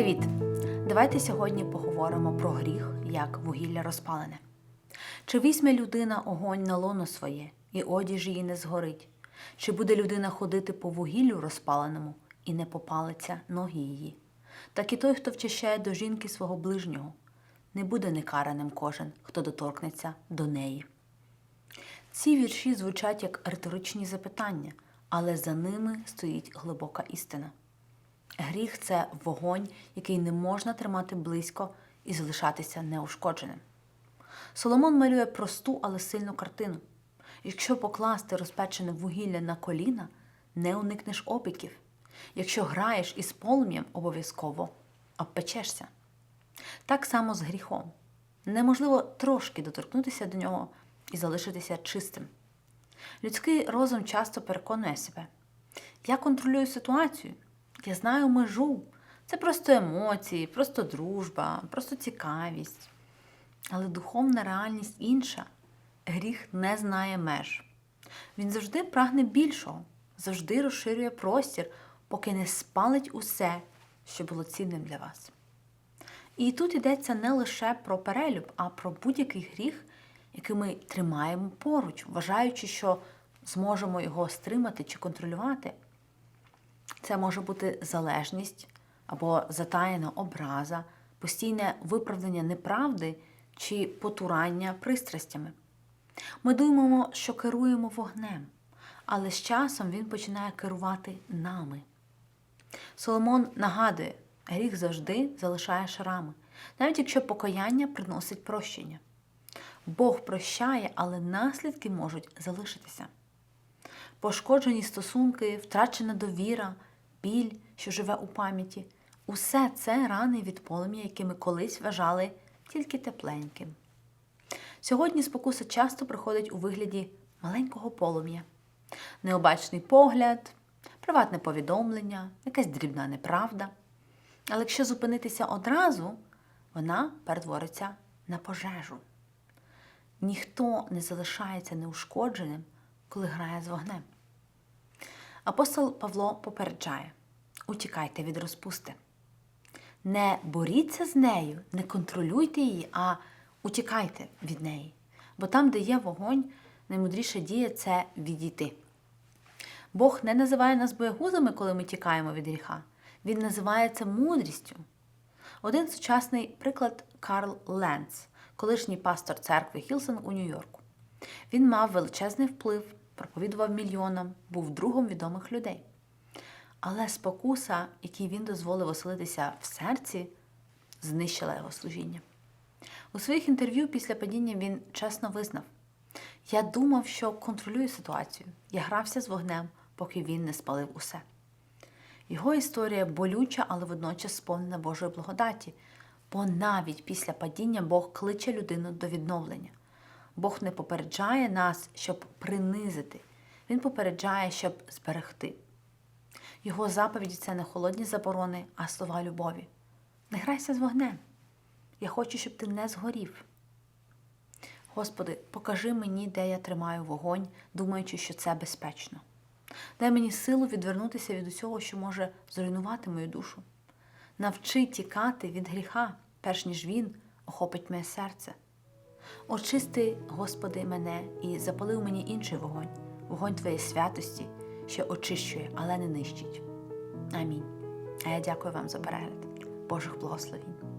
Привіт! Давайте сьогодні поговоримо про гріх як вугілля розпалене. Чи візьме людина огонь на лоно своє, і одіж її не згорить? Чи буде людина ходити по вугіллю розпаленому і не попалиться ноги її? Так і той, хто вчащає до жінки свого ближнього, не буде некараним кожен, хто доторкнеться до неї. Ці вірші звучать як риторичні запитання, але за ними стоїть глибока істина. Гріх це вогонь, який не можна тримати близько і залишатися неушкодженим. Соломон малює просту, але сильну картину. Якщо покласти розпечене вугілля на коліна, не уникнеш опіків. Якщо граєш із полум'ям, обов'язково обпечешся. Так само з гріхом. Неможливо трошки доторкнутися до нього і залишитися чистим. Людський розум часто переконує себе. Я контролюю ситуацію, я знаю межу. Це просто емоції, просто дружба, просто цікавість. Але духовна реальність інша. Гріх не знає меж. Він завжди прагне більшого, завжди розширює простір, поки не спалить усе, що було цінним для вас. І тут йдеться не лише про перелюб, а про будь-який гріх, який ми тримаємо поруч, вважаючи, що зможемо його стримати чи контролювати. Це може бути залежність або затаєна образа, постійне виправдання неправди чи потурання пристрастями. Ми думаємо, що керуємо вогнем, але з часом він починає керувати нами. Соломон нагадує, гріх завжди залишає шарами, навіть якщо покаяння приносить прощення. Бог прощає, але наслідки можуть залишитися. Пошкоджені стосунки, втрачена довіра, біль, що живе у пам'яті усе це рани від полум'я, які ми колись вважали тільки тепленьким. Сьогодні спокуса часто приходить у вигляді маленького полум'я, необачний погляд, приватне повідомлення, якась дрібна неправда. Але якщо зупинитися одразу, вона перетвориться на пожежу. Ніхто не залишається неушкодженим, коли грає з вогнем. Апостол Павло попереджає: утікайте від розпусти. Не боріться з нею, не контролюйте її, а утікайте від неї. Бо там, де є вогонь, наймудріша дія це відійти. Бог не називає нас боягузами, коли ми тікаємо від гріха. Він називає це мудрістю. Один сучасний приклад Карл Ленц, колишній пастор церкви Хілсон у Нью-Йорку. Він мав величезний вплив, проповідував мільйонам, був другом відомих людей. Але спокуса, якій він дозволив оселитися в серці, знищила його служіння. У своїх інтерв'ю після падіння він чесно визнав: Я думав, що контролюю ситуацію. Я грався з вогнем, поки він не спалив усе. Його історія болюча, але водночас сповнена Божої благодаті, бо навіть після падіння Бог кличе людину до відновлення. Бог не попереджає нас, щоб принизити, Він попереджає, щоб зберегти. Його заповіді це не холодні заборони, а слова любові. Не грайся з вогнем. Я хочу, щоб ти не згорів. Господи, покажи мені, де я тримаю вогонь, думаючи, що це безпечно. Дай мені силу відвернутися від усього, що може зруйнувати мою душу. Навчи тікати від гріха, перш ніж він охопить моє серце. Очисти, Господи, мене і запали в мені інший вогонь, вогонь Твоєї святості, що очищує, але не нищить. Амінь. А я дякую вам за перегляд. Божих благословінь.